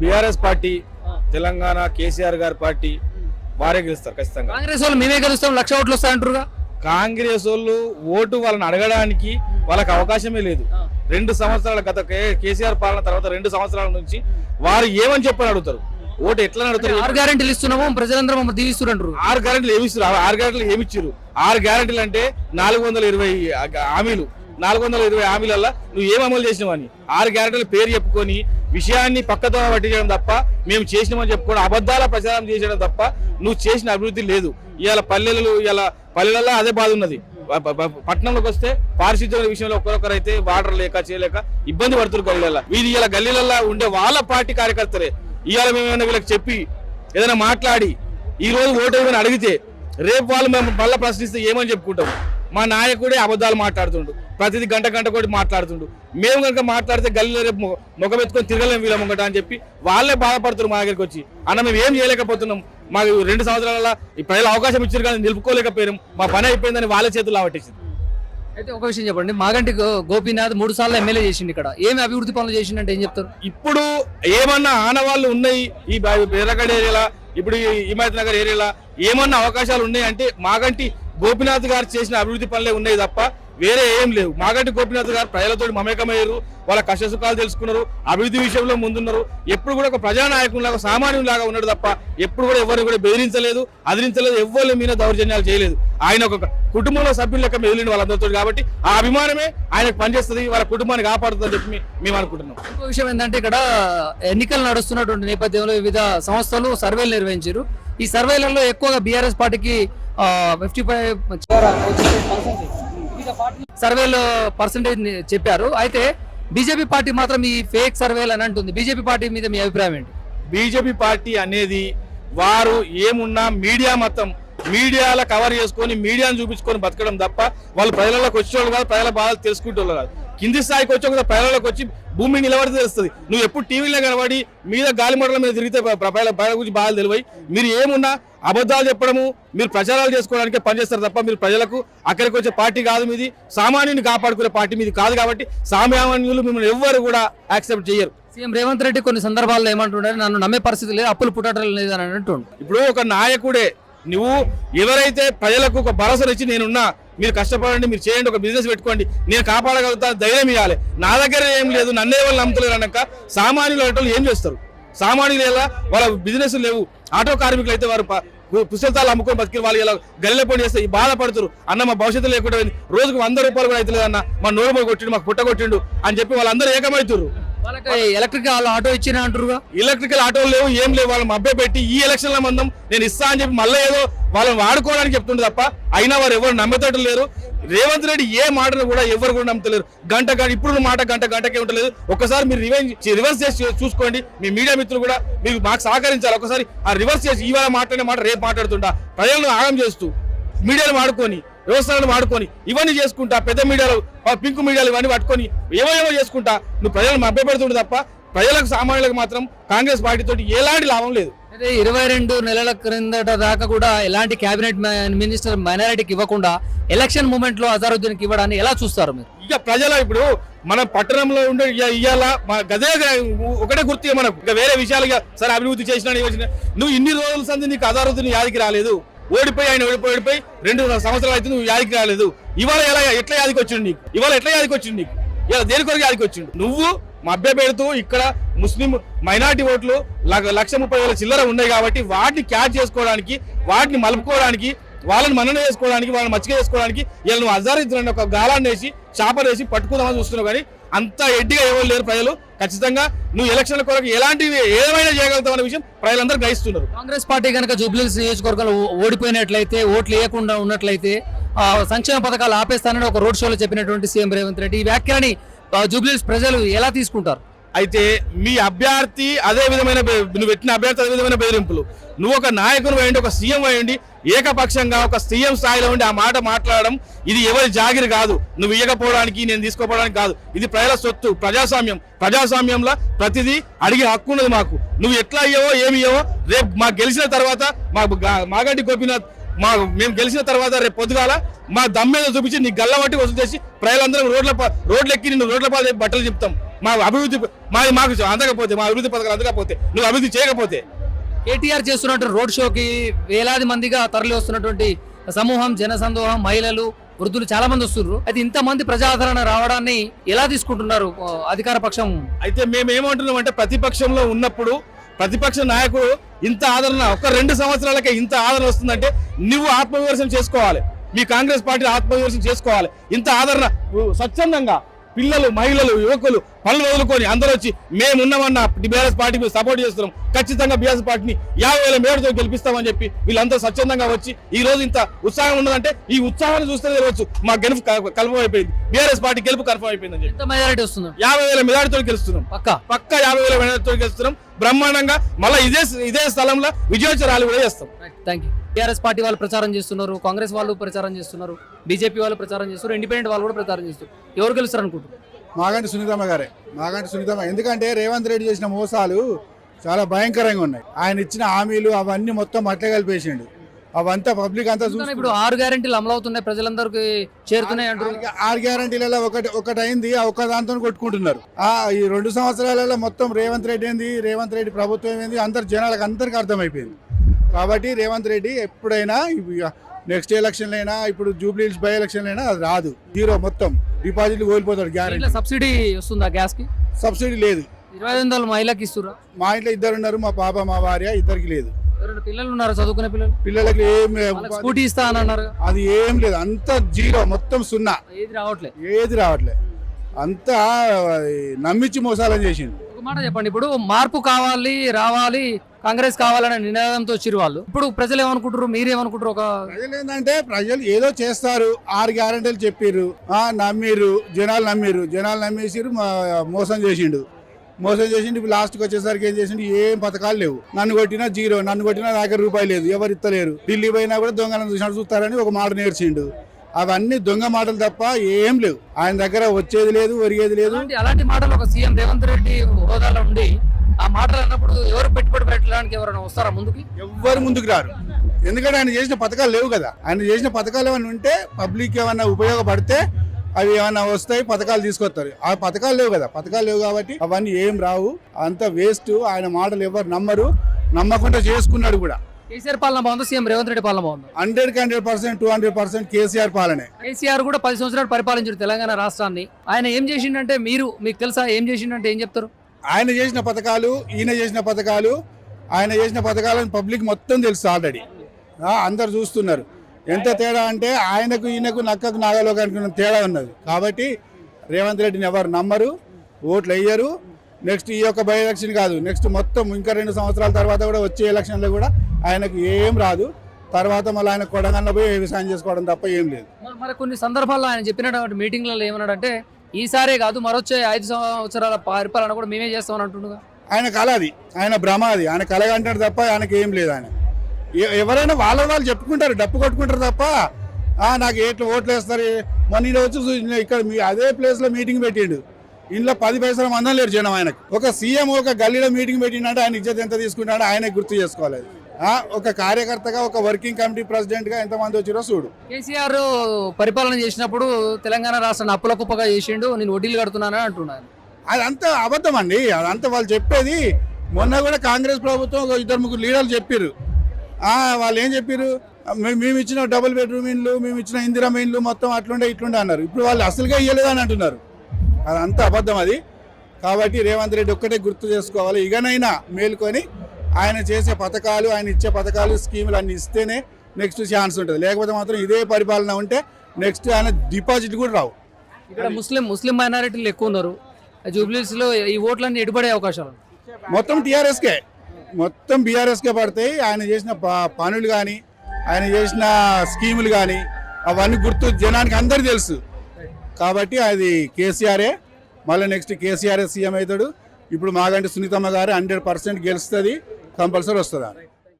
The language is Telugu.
బీఆర్ఎస్ పార్టీ తెలంగాణ కేసీఆర్ గారి పార్టీ వారే గెలుస్తారు ఖచ్చితంగా. కాంగ్రెస్ వాళ్ళు మేమే గెలుస్తాం లక్ష ఓట్లు వస్తాయంటారుగా కాంగ్రెస్ వాళ్ళు ఓటు వాళ్ళని అడగడానికి వాళ్ళకి అవకాశమే లేదు. రెండు సంవత్సరాల గత కేసీఆర్ పాలన తర్వాత రెండు సంవత్సరాల నుంచి వారు ఏమని చెప్పని అడుగుతారు? ఓటు ఎట్లా అడుగుతారు ఆరు గ్యారెంటీలు ఇస్తున్నాము ప్రజలందరూ మమ్మల్ని దీవిస్తున్నారు ఆరు గ్యారెంటీలు ఏమి ఇస్తారు ఆరు గ్యారెంటీలు ఏమి ఇచ్చారు ఆరు గ్యారెంటీలు అంటే నాలుగు వందల ఇరవై హామీలు. నాలుగు వందల ఇరవై హామీలల్లో నువ్వు ఏం అమలు చేసినావని? ఆరు గ్యారెంటీల పేరు చెప్పుకొని విషయాన్ని పక్కతో పట్టించడం తప్ప మేము చేసినామని చెప్పుకోవడం అబద్ధాల ప్రచారం చేసడం తప్ప నువ్వు చేసిన అభివృద్ధి లేదు. ఇవాళ పల్లెలు ఇవాళ పల్లెలలో అదే బాధ ఉన్నది. పట్టణంలోకి వస్తే పారిశుద్ధ్యం విషయంలో ఒక్కొక్కరు అయితే వాటర్ లేక చేయలేక ఇబ్బంది పడుతున్నారు గల్లీలలో వీళ్ళు ఇలా గల్లీలలో ఉండే వాళ్ళ పార్టీ కార్యకర్తలే. ఇవాళ మేము వీళ్ళకి చెప్పి ఏదైనా మాట్లాడి ఈ రోజు ఓటు ఏమైనా అడిగితే రేపు వాళ్ళు మేము మళ్ళీ ప్రశ్నిస్తే ఏమని చెప్పుకుంటాం? మా నాయకుడే అబద్ధాలు మాట్లాడుతుండు. ప్రతిదీ గంట గంట కూడా మాట్లాడుతుండు. మేము కనుక మాట్లాడితే గల్లీలో రేపు ఎత్తుకొని తిరగలేము వీళ్ళ ముంగట అని చెప్పి వాళ్ళే బాధపడుతున్నారు మా దగ్గరికి వచ్చి. అన్న మేము ఏం చేయలేకపోతున్నాం. మాకు రెండు సంవత్సరాల ఈ ప్రజలు అవకాశం ఇచ్చారు కానీ నిలుపుకోలేకపోయాం మా పని అయిపోయిందని వాళ్ళ చేతుల్లో పట్టేసింది అయితే ఒక విషయం చెప్పండి. మాగంటి గోపీనాథ్ మూడు సార్లు ఎమ్మెల్యే చేసిండు ఇక్కడ. ఏమి అభివృద్ధి పనులు చేసిండంటే ఏం చెప్తారు? ఇప్పుడు ఏమన్నా ఆనవాళ్ళు ఉన్నాయి ఈ ఎర్రగడ్డ ఏరియాలో ఇప్పుడు ఈ హిమాయత్ నగర్ ఏరియాలో ఏమన్నా అవకాశాలు ఉన్నాయి అంటే మాగంటి గోపినాథ్ గారు చేసిన అభివృద్ధి పనులే ఉన్నాయి తప్ప వేరే ఏం లేవు. మాగంటి గోపినాథ్ గారు ప్రజలతో మమేకమయ్యారు. వాళ్ళ కష్ట సుఖాలు తెలుసుకున్నారు. అభివృద్ధి విషయంలో ముందున్నారు. ఎప్పుడు కూడా ఒక ప్రజానాయకులాగా సామాన్యులాగా ఉన్నాడు తప్ప ఎప్పుడు కూడా ఎవరిని కూడా బెదిరించలేదు అదిరించలేదు ఎవరి మీద దౌర్జన్యాలు చేయలేదు. ఆయన ఒక కుటుంబంలో సభ్యుల లెక్క మెదిలిన వాళ్ళందరితో కాబట్టి ఆ అభిమానమే ఆయనకు పనిచేస్తుంది వాళ్ళ కుటుంబాన్ని కాపాడుతుందని చెప్పి మేము అనుకుంటున్నాం. ఇంకో విషయం ఏంటంటే ఇక్కడ ఎన్నికలు నడుస్తున్నటువంటి నేపథ్యంలో వివిధ సంస్థలు సర్వేలు నిర్వహించారు. ఈ సర్వేలలో ఎక్కువగా బీఆర్ఎస్ పార్టీకి ఫిఫ్టీ ఫైవ్ సర్వేలో పర్సంటేజ్ చెప్పారు. అయితే బీజేపీ పార్టీ మాత్రం ఈ ఫేక్ సర్వేలు అని అంటుంది. బీజేపీ పార్టీ మీద మీ అభిప్రాయం ఏంటి? బీజేపీ పార్టీ అనేది వారు ఏమున్నా మీడియా మతం మీడియాలో కవర్ చేసుకొని మీడియాను చూపించుకొని బతకడం తప్ప వాళ్ళు ప్రజలలోకి వచ్చేవాళ్ళు కాదు ప్రజల బాధలు తెలుసుకుంటోళ్ళు కాదు. కింది స్థాయికి వచ్చి ఒక ప్రజలకు వచ్చి భూమి నిలబడితే తెలుస్తుంది. నువ్వు ఎప్పుడు టీవీలో కనబడి మీద గాలి మడల మీద తిరిగితే ప్ర- ప్ర- ప్రజల గురించి బాధలు తెలివై. మీరు ఏమున్నా అబద్ధాలు చెప్పడము మీరు ప్రచారాలు చేసుకోవడానికే పనిచేస్తారు తప్ప మీరు ప్రజలకు అక్కడికి వచ్చే పార్టీ కాదు మీది. సామాన్యుని కాపాడుకునే పార్టీ మీది కాదు కాబట్టి సామాన్యులు మిమ్మల్ని ఎవ్వరు కూడా యాక్సెప్ట్ చేయరు. సీఎం రేవంత్ రెడ్డి కొన్ని సందర్భాల్లో ఏమంటుండే నన్ను నమ్మే పరిస్థితి లేదు అప్పులు పుట్టడం లేదు అని అంటుండు. ఇప్పుడు ఒక నాయకుడే నువ్వు ఎవరైతే ప్రజలకు ఒక భరోసా ఇచ్చి నేనున్నా మీరు కష్టపడండి మీరు చేయండి ఒక బిజినెస్ పెట్టుకోండి. నేను కాపాడగలుగుతా ధైర్యం ఇవ్వాలి. నా దగ్గర ఏం లేదు నన్నే వాళ్ళు నమ్ముతలేరు అనక సామాన్యులు అనేటోళ్ళు ఏం చేస్తారు? సామాన్యులు ఎలా? వాళ్ళ బిజినెస్ లేవు. ఆటో కార్మికులు అయితే వారు పుస్తకాలు అమ్ముకొని బతికి వాళ్ళు ఇలా గల్లె పని చేస్తే ఈ బాధపడుతారు. అన్న మా భవిష్యత్తు లేకుండా రోజుకు వంద రూపాయలు కూడా అవుతలేదు అన్న. మా నోరు కొట్టిండు మాకు పుట్ట కొట్టిండు అని చెప్పి వాళ్ళందరూ ఏకమవుతారు వాళ్ళకి ఎలక్ట్రిక్ ఆటో ఇచ్చిన అంటారుగా? ఎలక్ట్రికల్ ఆటోలు లేవు ఏం లేవు వాళ్ళని మభ్య పెట్టి ఈ ఎలక్షన్ల మందం నేను ఇస్తా అని చెప్పి మళ్ళీ ఏదో వాళ్ళని వాడుకోవడానికి చెప్తుండే తప్ప అయినా వారు ఎవరు నమ్మేటట్టు లేరు. రేవంత్ రెడ్డి ఏ మాటను కూడా ఎవరు కూడా నమ్మతలేరు. గంట గంట ఇప్పుడు మాట గంట గంటకే ఉండలేదు ఒకసారి మీరు రివెంజ్ రివర్స్ చేసి చూసుకోండి. మీ మీడియా మిత్రులు కూడా మీరు మాకు సహకరించాలి. ఒకసారి ఆ రివర్స్ చేసి ఇవాళ మాట్లాడే మాట రేపు మాట్లాడుతుంటా ప్రజలను ఆగం చేస్తూ మీడియాను వాడుకొని వ్యవస్థలను వాడుకొని ఇవన్నీ చేసుకుంటా పెద్ద మీడియాలు పింక్ మీడియాలు ఇవన్నీ పట్టుకొని ఏమో ఏమో చేసుకుంటా. నువ్వు ప్రజలను మభ్యపెడుతుండే తప్ప ప్రజలకు సామాన్యులకు మాత్రం కాంగ్రెస్ పార్టీతో ఎలాంటి లాభం లేదు. అయితే ఇరవై రెండు నెలల క్రిందట దాకా కూడా ఎలాంటి కేబినెట్ మినిస్టర్ మైనారిటీకి ఇవ్వకుండా ఎలక్షన్ మూమెంట్లో అజారుద్దీన్కి ఇవ్వడాన్ని ఎలా చూస్తారు మీరు? ఇక ప్రజల ఇప్పుడు మన పట్టణంలో ఉండే మా గదే ఒకటే గుర్తు మనకు. ఇక వేరే విషయాలు ఇక సరే అభివృద్ధి చేసిన నువ్వు ఇన్ని రోజుల సంది నీకు అదారుద్ది యాదికి రాలేదు. ఓడిపోయి ఆయన ఓడిపోయి ఓడిపోయి రెండు సంవత్సరాలు అయితే నువ్వు యాదికి రాలేదు. ఇవాళ ఎలా ఎట్లా యాదికి వచ్చిండు నీకు? ఇవాళ ఎట్లా యాదికి వచ్చిండు నీకు? ఇలా దేని కొరకు యాదికి వచ్చిండు? నువ్వు మభ్య పెడుతూ ఇక్కడ ముస్లిం మైనార్టీ ఓట్లు లక్ష- ముప్పై వేల చిల్లర ఉన్నాయి కాబట్టి వాటిని క్యాచ్ చేసుకోవడానికి వాటిని మలుపుకోవడానికి వాళ్ళని మనన చేసుకోవడానికి వాళ్ళని మచ్చిక చేసుకోవడానికి వీళ్ళని నువ్వు ఒక గాలాన్ని వేసి చేపలు వేసి పట్టుకుందామని చూస్తున్నావు కానీ అంత ఎడ్డిగా ఎవరు లేరు ప్రజలు. ఖచ్చితంగా నువ్వు ఎలక్షన్ల కొరకు ఎలాంటివి ఏమైనా చేయగలుగుతావు అనే విషయం ప్రజలందరూ గ్రహిస్తున్నారు. కాంగ్రెస్ పార్టీ కనుక జూబ్లీస్ నియోజకవర్గంలో ఓడిపోయినట్లయితే ఓట్లు వేయకుండా ఉన్నట్లయితే ఆ, సంక్షేమ పథకాలు ఆపేస్తానని ఒక రోడ్ షోలో చెప్పినటువంటి సీఎం రేవంత్ రెడ్డి ఈ వ్యాఖ్యలని జూబ్లీస్ ప్రజలు ఎలా తీసుకుంటారు? అయితే మీ అభ్యర్థి అదే విధమైన నువ్వు పెట్టిన అభ్యర్థి అదే విధమైన బెదిరింపులు. నువ్వు ఒక నాయకుడు అయ్యండి ఒక సీఎం అయ్యండి ఏకపక్షంగా ఒక సీఎం స్థాయిలో ఉండి ఆ మాట మాట్లాడడం ఇది ఎవరి జాగిరి కాదు. నువ్వు ఇవ్వకపోవడానికి నేను తీసుకోపోవడానికి కాదు. ఇది ప్రజల సొత్తు ప్రజాస్వామ్యం. ప్రజాస్వామ్యంలో ప్రతిదీ అడిగే హక్కు ఉన్నది మాకు. నువ్వు ఎట్లా అయ్యావో ఏమి ఇయ్యవో రేపు మాకు గెలిచిన తర్వాత మా మాగడ్డి మాగంటి గోపీనాథ్ మా మేము గెలిచిన తర్వాత రేపు పొద్దుగాల మా దమ్మేదో చూపించి నీ గల్లబట్టి వసూలు చేసి ప్రజలందరం రోడ్ల రోడ్లెక్కి ఎక్కి నిన్ను రోడ్ల పాలు బట్టలు చెప్తాం మా అభివృద్ధి మాది మాకు అందకపోతే మా అభివృద్ధి పథకాలు అందకపోతే నువ్వు అభివృద్ధి చేయకపోతే. కేటీఆర్ చేస్తున్నట్టు రోడ్ షోకి వేలాది మందిగా తరలి వస్తున్నటువంటి సమూహం జనసందోహం మహిళలు వృద్ధులు చాలా మంది వస్తున్నారు. అయితే ఇంతమంది ప్రజాదరణ రావడాన్ని ఎలా తీసుకుంటున్నారు అధికార పక్షం? అయితే మేము ఏమంటున్నాం అంటే ప్రతిపక్షంలో ఉన్నప్పుడు ప్రతిపక్ష నాయకుడు ఇంత ఆదరణ ఒక రెండు సంవత్సరాలకే ఇంత ఆదరణ వస్తుందంటే నువ్వు ఆత్మవిమర్శనం చేసుకోవాలి. మీ కాంగ్రెస్ పార్టీ ఆత్మవిమర్శనం చేసుకోవాలి. ఇంత ఆదరణ స్వచ్ఛందంగా పిల్లలు మహిళలు యువకులు పనులు వదులుకొని అందరూ వచ్చి మేము ఉన్నామన్న బీఆర్ఎస్ పార్టీకి సపోర్ట్ చేస్తున్నాం. ఖచ్చితంగా బీఆర్ఎస్ పార్టీని యాభై వేల మేడతో గెలిపిస్తామని చెప్పి వీళ్ళంతా స్వచ్ఛందంగా వచ్చి ఈ రోజు ఇంత ఉత్సాహం ఉన్నదంటే ఈ ఉత్సాహాన్ని చూస్తే తెలియవచ్చు. మా గెలుపు కన్ఫర్మ్ అయిపోయింది బీఆర్ఎస్ పార్టీ గెలుపు కన్ఫర్మ్ అయిపోయిందని చెప్పి వస్తుంది. యాభై వేల మెజార్టీతో గెలుస్తున్నాం. పక్క? పక్క యాభై వేల మెజార్టీతో గెలుస్తున్నాం. బ్రహ్మాండంగా మళ్ళీ ఇదే ఇదే స్థలంలో విజయోత్సవ ర్యాలీ కూడా చేస్తాం. థ్యాంక్ యూ టీఆర్ఎస్ పార్టీ వాళ్ళు ప్రచారం చేస్తున్నారు కాంగ్రెస్ వాళ్ళు ప్రచారం చేస్తున్నారు బీజేపీ వాళ్ళు ప్రచారం చేస్తున్నారు ఇండిపెండెంట్ వాళ్ళు కూడా ప్రచారం చేస్తున్నారు. ఎవరు గెలుస్తారు అనుకుంటున్నారు? మాగంటి సునీతమ్మ గారే. మాగంటి సునీతమ్మ. ఎందుకంటే రేవంత్ రెడ్డి చేసిన మోసాలు చాలా భయంకరంగా ఉన్నాయి. ఆయన ఇచ్చిన హామీలు అవన్నీ మొత్తం అట్లే కలిపేసిండు. అవంతా పబ్లిక్ అంతా చూసి ఇప్పుడు ఆరు గ్యారెంటీలు అమలు అవుతున్నాయి ప్రజలందరికీ చేరుతున్నాయి అంటారు ఆరు గ్యారంటీలలో ఒకటి ఒకటి అయింది ఆ ఒక్క దాంతో కొట్టుకుంటున్నారు. ఆ ఈ రెండు సంవత్సరాలలో మొత్తం రేవంత్ రెడ్డి ఏంది రేవంత్ రెడ్డి ప్రభుత్వం ఏంది అందరు జనాలకు అందరికి అర్థమైపోయింది. కాబట్టి రేవంత్ రెడ్డి ఎప్పుడైనా నెక్స్ట్ ఎలక్షన్ అయినా ఇప్పుడు జూబ్లీస్ బై ఎలక్షన్ అయినా అది రాదు. జీరో మొత్తం. డిపాజిట్లు కోల్పోతాడు గ్యారెంటీ సబ్సిడీ వస్తుందా గ్యాస్కి? సబ్సిడీ లేదు. ఇరవై ఐదు వందలు మహిళకి ఇస్తురా మా ఇంట్లో ఇద్దరు ఉన్నారు మా పాప మా భార్య ఇద్దరికి లేదు. పిల్లలు ఉన్నారు చదువుకునే పిల్లలు? పిల్లలకి ఏం స్కూటీ ఇస్తా అని అన్నారు. అది ఏం లేదు. అంత జీరో మొత్తం సున్నా. ఏది రావట్లే. ఏది రావట్లే. అంతా నమ్మించి మోసాలని చేసిండు. ఒక మాట చెప్పండి. ఇప్పుడు మార్పు కావాలి రావాలి కాంగ్రెస్ కావాలనే నినాదంతో వచ్చిరు వాళ్ళు. ఇప్పుడు ప్రజలు ఏమనుకుంటారు మీరేమనుకుంటారు ఒక ప్రజలు ఏంటంటే ప్రజలు ఏదో చేస్తారు. ఆరు గ్యారంటీలు చెప్పిర్రు. ఆ, నమ్మిర్రు. జనాలు నమ్మిర్రు. జనాలు నమ్మేసిర్రు మా- మోసం చేసిండు. మోసం చేసిండు ఇప్పుడు లాస్ట్కి వచ్చేసరికి ఏం చేసిండు? ఏం పథకాలు లేవు. నన్ను కొట్టినా జీరో నన్ను కొట్టినా దగ్గర రూపాయి లేదు. ఎవరు ఇస్తలేరు ఢిల్లీ పోయినా కూడా దొంగలను చూసినట్టు చూస్తారని ఒక మాట నేర్చిండు. అవన్నీ దొంగ మాటలు తప్ప ఏం లేవు. ఆయన దగ్గర వచ్చేది లేదు ఒరిగేది లేదు. అలాంటి అలాంటి మాటలు ఒక సీఎం రేవంత్ రెడ్డి హోదాలో ఉండి ఆ మాటలు అన్నప్పుడు ఎవరు పెట్టుబడి పెట్టడానికి ఎవరైనా వస్తారా ముందుకి? ఎవ్వరు ముందుకు రారు. ఎందుకంటే ఆయన చేసిన పథకాలు లేవు కదా. ఆయన చేసిన పథకాలు ఏమైనా ఉంటే పబ్లిక్ ఏమైనా ఉపయోగపడితే అవి ఏమైనా వస్తాయి పథకాలు తీసుకొస్తారు. ఆ పథకాలు లేవు కదా. పథకాలు లేవు కాబట్టి అవన్నీ ఏం రావు. అంత వేస్ట్. ఆయన మాటలు ఎవరు నమ్మరు. నమ్మకుండా చేసుకున్నాడు కూడా. కేసీఆర్ పాలన బాగుందా? సీఎం రేవంత్ రెడ్డి పాలన బాగుందా? Hundred hundred percent two hundred percent KCR పాలనే. KCR కూడా పది సంవత్సరాలు పరిపాలించారు తెలంగాణ రాష్ట్రాన్ని. ఆయన ఏం చేసిండంటే మీరు మీకు తెలుసా? ఏం చేసిండంటే ఏం చెప్తారు? ఆయన చేసిన పథకాలు ఈయన చేసిన పథకాలు ఆయన చేసిన పథకాలను పబ్లిక్ మొత్తం తెలుసు ఆల్రెడీ. అందరు చూస్తున్నారు. ఎంత తేడా అంటే ఆయనకు ఈయనకు నక్కకు నాగలోకానికి ఉన్న తేడా ఉన్నది. కాబట్టి రేవంత్ రెడ్డిని ఎవరు నమ్మరు ఓట్లు వేయరు. నెక్స్ట్ ఈ యొక్క బై ఎలక్షన్ కాదు. నెక్స్ట్ మొత్తం ఇంకా రెండు సంవత్సరాల తర్వాత కూడా వచ్చే ఎలక్షన్లో కూడా ఆయనకు ఏం రాదు. తర్వాత మళ్ళీ ఆయన కొడగన్న పోయి వ్యవసాయం చేసుకోవడం తప్ప ఏం లేదు. మరి- మరి కొన్ని సందర్భాల్లో ఆయన చెప్పినటువంటి మీటింగ్లలో ఏమన్నాడంటే ఈసారే కాదు మరొచ్చే ఐదు సంవత్సరాల పరిపాలన కూడా మేమే చేస్తామని అంటుండగా. ఆయన కళ అది. ఆయన భ్రమ అది. ఆయన కళ అంటాడు తప్ప ఆయనకి ఏం లేదు ఆయన. ఎవరైనా వాళ్ళ వాళ్ళు చెప్పుకుంటారు డప్పు కొట్టుకుంటారు తప్ప "ఆ, నాకు ఏట్లు ఓట్లు వేస్తారు. మొన్న ఈయన వచ్చి ఇక్కడ మీ అదే ప్లేస్లో మీటింగ్ పెట్టిండు. ఇంట్లో పది పైసల మందం లేరు జనం ఆయనకు. ఒక సీఎం ఒక గల్లీలో మీటింగ్ పెట్టిండంటే ఆయన ఇజ్జత్ ఎంత తీసుకుంటాడో ఆయనే గుర్తు చేసుకోవాలి. అది. ఒక కార్యకర్తగా ఒక వర్కింగ్ కమిటీ ప్రెసిడెంట్గా ఎంతమంది వచ్చిరో చూడు. కేసీఆర్ పరిపాలన చేసినప్పుడు తెలంగాణ రాష్ట్రాన్ని అప్పుల కుప్పగా చేసిండు నేను వడ్డీలు కడుతున్నానని అంటున్నాను. అదంతా అబద్ధం అండి. అదంతా వాళ్ళు చెప్పేది. మొన్న కూడా కాంగ్రెస్ ప్రభుత్వం ఒక ఇద్దరు ముగ్గురు లీడర్లు చెప్పారు వాళ్ళు ఏం చెప్పారు "మే- మేము ఇచ్చిన డబుల్ బెడ్రూమ్ ఇండ్లు మేము ఇచ్చిన ఇందిరా ఇండ్లు మొత్తం అట్లుండే ఇట్లుండే అన్నారు. ఇప్పుడు వాళ్ళు అసలుగా ఇయ్యలేదు అని అంటున్నారు. అదంతా అబద్ధం అది. కాబట్టి రేవంత్ రెడ్డి ఒక్కటే గుర్తు చేసుకోవాలి. ఇకనైనా మేల్కొని ఆయన చేసే పథకాలు ఆయన ఇచ్చే పథకాలు స్కీములు అన్ని ఇస్తేనే నెక్స్ట్ ఛాన్స్ ఉంటుంది. లేకపోతే మాత్రం ఇదే పరిపాలన ఉంటే నెక్స్ట్ ఆయన డిపాజిట్ కూడా రావు. ఇక్కడ ముస్లిం ముస్లిం మైనారిటీలు ఎక్కువ ఉన్నారు. జూబ్లీస్లో ఈ ఓట్లన్నీ ఎటుపడే అవకాశాలు. మొత్తం టీఆర్ఎస్కే. మొత్తం బీఆర్ఎస్కే పడతాయి. ఆయన చేసిన పనులు కానీ ఆయన చేసిన స్కీములు కానీ అవన్నీ గుర్తు జనానికి అందరు తెలుసు. కాబట్టి అది కేసీఆరే. మళ్ళీ నెక్స్ట్ కేసీఆర్ సీఎం అవుతాడు. ఇప్పుడు మాగంటి సునీతమ్మ గారు హండ్రెడ్ పర్సెంట్ గెలుస్తుంది. కంపల్సరీ వస్తుంది